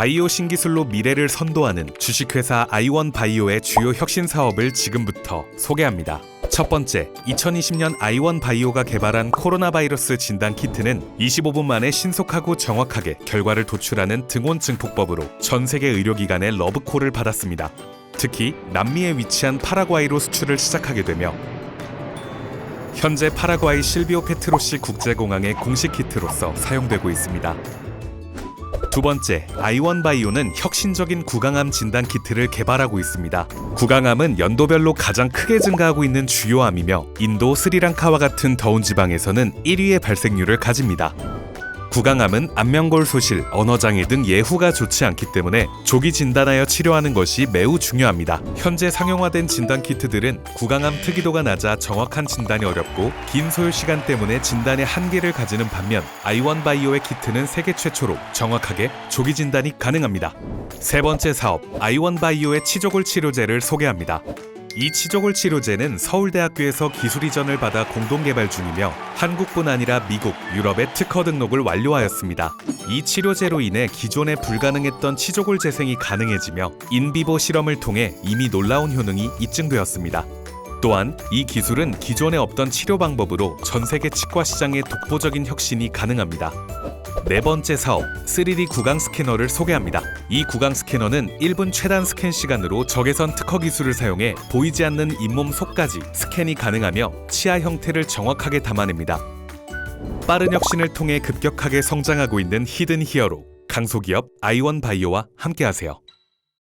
바이오 신기술로 미래를 선도하는 주식회사 아이원 바이오의 주요 혁신 사업을 지금부터 소개합니다. 첫 번째, 2020년 아이원 바이오가 개발한 코로나 바이러스 진단 키트는 25분 만에 신속하고 정확하게 결과를 도출하는 등원 증폭법으로 전 세계 의료기관의 러브콜을 받았습니다. 특히 남미에 위치한 파라과이로 수출을 시작하게 되며 현재 파라과이 실비오 페트로시 국제공항의 공식 키트로서 사용되고 있습니다. 두 번째, 아이원 바이오는 혁신적인 구강암 진단 키트를 개발하고 있습니다. 구강암은 연도별로 가장 크게 증가하고 있는 주요 암이며 인도, 스리랑카와 같은 더운 지방에서는 1위의 발생률을 가집니다. 구강암은 안면골 소실, 언어장애 등 예후가 좋지 않기 때문에 조기 진단하여 치료하는 것이 매우 중요합니다. 현재 상용화된 진단 키트들은 구강암 특이도가 낮아 정확한 진단이 어렵고 긴 소요 시간 때문에 진단의 한계를 가지는 반면 아이원 바이오의 키트는 세계 최초로 정확하게 조기 진단이 가능합니다. 세 번째 사업, 아이원 바이오의 치조골 치료제를 소개합니다. 이 치조골 치료제는 서울대학교에서 기술 이전을 받아 공동 개발 중이며 한국뿐 아니라 미국, 유럽의 특허 등록을 완료하였습니다. 이 치료제로 인해 기존에 불가능했던 치조골 재생이 가능해지며 인비보 실험을 통해 이미 놀라운 효능이 입증되었습니다. 또한 이 기술은 기존에 없던 치료 방법으로 전 세계 치과 시장의 독보적인 혁신이 가능합니다. 네 번째 사업, 3D 구강 스캐너를 소개합니다. 이 구강 스캐너는 1분 최단 스캔 시간으로 적외선 특허 기술을 사용해 보이지 않는 잇몸 속까지 스캔이 가능하며 치아 형태를 정확하게 담아냅니다. 빠른 혁신을 통해 급격하게 성장하고 있는 히든 히어로 강소기업 아이원 바이오와 함께하세요.